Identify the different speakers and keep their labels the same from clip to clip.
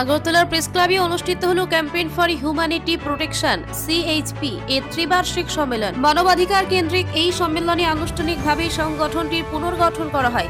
Speaker 1: আগরতলার প্রেস ক্লাবে অনুষ্ঠিত হল campaign for humanity protection C H P এর ত্রিবার্ষিক সম্মেলন। মানবাধিকার কেন্দ্রিক এই সম্মেলনে আনুষ্ঠানিকভাবে সংগঠনটির পুনর্গঠন করা হয়।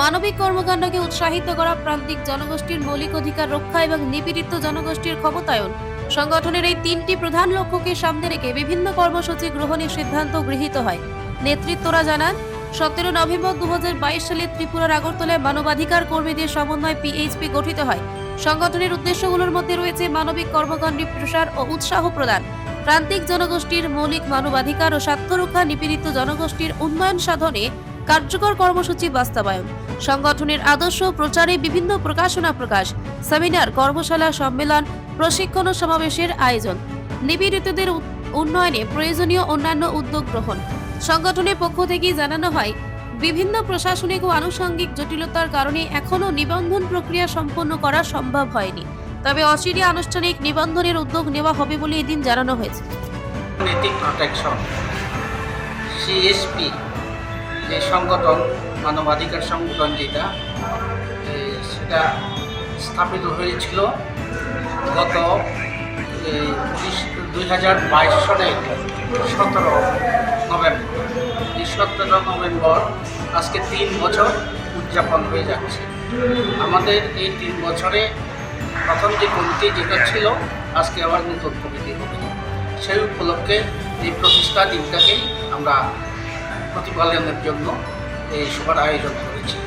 Speaker 1: মানবিক কর্মকাণ্ডকে উৎসাহিত করা প্রান্তিক জনগোষ্ঠীর মৌলিক অধিকার রক্ষা এবং নিপীড়িত জনগোষ্ঠীর ক্ষমতায়ন। সংগঠনের এই তিনটি প্রধান লক্ষ্যকে সামনে রেখে বিভিন্ন কর্মসূচি গ্রহণের সিদ্ধান্ত গৃহীত হয়। নেতৃত্বরা জানান, সতেরো নভেম্বর দু হাজার বাইশ সালে ত্রিপুরার আগরতলায় মানবাধিকার কর্মীদের সমন্বয় পিএইচপি গঠিত হয়। সংগঠনের উদ্দেশ্যগুলোর মধ্যে রয়েছে মানবিক কর্মকাণ্ডে প্রসার ও উৎসাহ প্রদান, প্রান্তিক জনগোষ্ঠীর মৌলিক মানবাধিকার ও স্বার্থরক্ষা নিপীড়িত জনগোষ্ঠীর উন্নয়ন সাধনে কার্যকর কর্মসূচি বাস্তবায়ন, সংগঠনের আদর্শ প্রচারে বিভিন্ন প্রকাশনা প্রকাশ, সেমিনার, কর্মশালা, সম্মেলন, প্রশিক্ষণ ও সমাবেশের আয়োজন নিপীড়িতদের উন্নয়নে প্রয়োজনীয় অন্যান্য উদ্যোগ গ্রহণ। সংগঠনের পক্ষ থেকে জানানো হয় বিভিন্ন প্রশাসনিক ও আনুষঙ্গিক জটিলতার কারণে এখনও নিবন্ধন প্রক্রিয়া সম্পন্ন করা সম্ভব হয়নি। তবে অচিরে আনুষ্ঠানিক নিবন্ধনের উদ্যোগ নেওয়া হবে বলে এদিন জানানো হয়েছে।
Speaker 2: যে সংগঠন, মানবাধিকার সংগঠন যেটা সেটা স্থাপিত হয়েছিল গত দুই হাজার বাইশ সালের সতেরো নভেম্বর। সতেরো নভেম্বর আজকে তিন বছর উদযাপন হয়ে যাচ্ছে। আমাদের এই তিন বছরে প্রথম যে কমিটি যেটা ছিল, আজকে আবার নতুন কমিটি হবে। সেই উপলক্ষে এই প্রতিষ্ঠা দিনটাকেই আমরা প্রতিপালনের জন্য এই সভার আয়োজন করেছি।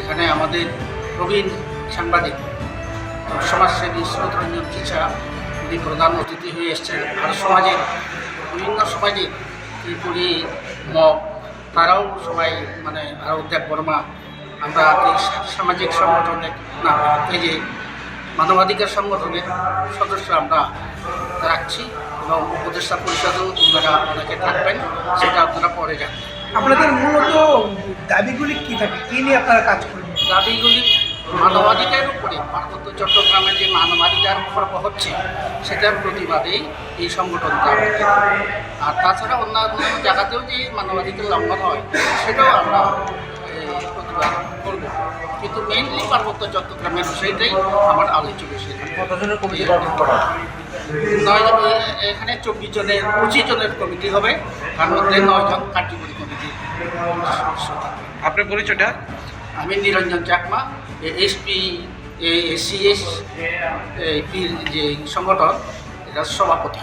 Speaker 2: এখানে আমাদের প্রবীণ সাংবাদিক, সমাজসেবী স্রোতরঞ্জন চিচা উনি প্রধান অতিথি হয়ে এসেছেন। আর সমাজের বিভিন্ন সমাজে ত্রিপুরী মগ তারাও সবাই মানে আর দেব বর্মা। আমরা এই সামাজিক সংগঠনের না এই যে মানবাধিকার সংগঠনের সদস্য আমরা রাখছি এবং উপদেষ্টা পরিষদেও ওনারা অনেকে থাকবেন সেটা আপনারা পরে যান
Speaker 3: আপনাদের মূলত দাবিগুলি কি থাকে? কি নিয়ে আপনারা কাজ করেন
Speaker 2: দাবিগুলি মানবাধিকারের উপরে পার্বত্য চট্টগ্রামে যে মানবাধিকার খর্ব হচ্ছে সেটার প্রতিবাদেই এই সংগঠনটা আর তাছাড়া অন্যান্য জায়গাতেও যে মানবাধিকার লঙ্ঘন হয় সেটাও আমরা প্রতিবাদ করব। কিন্তু মেইনলি পার্বত্য চট্টগ্রামের বিষয়টাই আমার আলোচ্য বিষয়।
Speaker 3: কতজনের কমিটি গঠন করা
Speaker 2: নয় জন এখানে চব্বিশ জনের পঁচিশ জনের কমিটি হবে। তার মধ্যে নয় জন কার্যকরী কমিটি।
Speaker 3: আপনার পরিচয়টা?
Speaker 2: আমি নিরঞ্জন চাকমা এসপি সিএস পির যে সংগঠন এটার সভাপতি।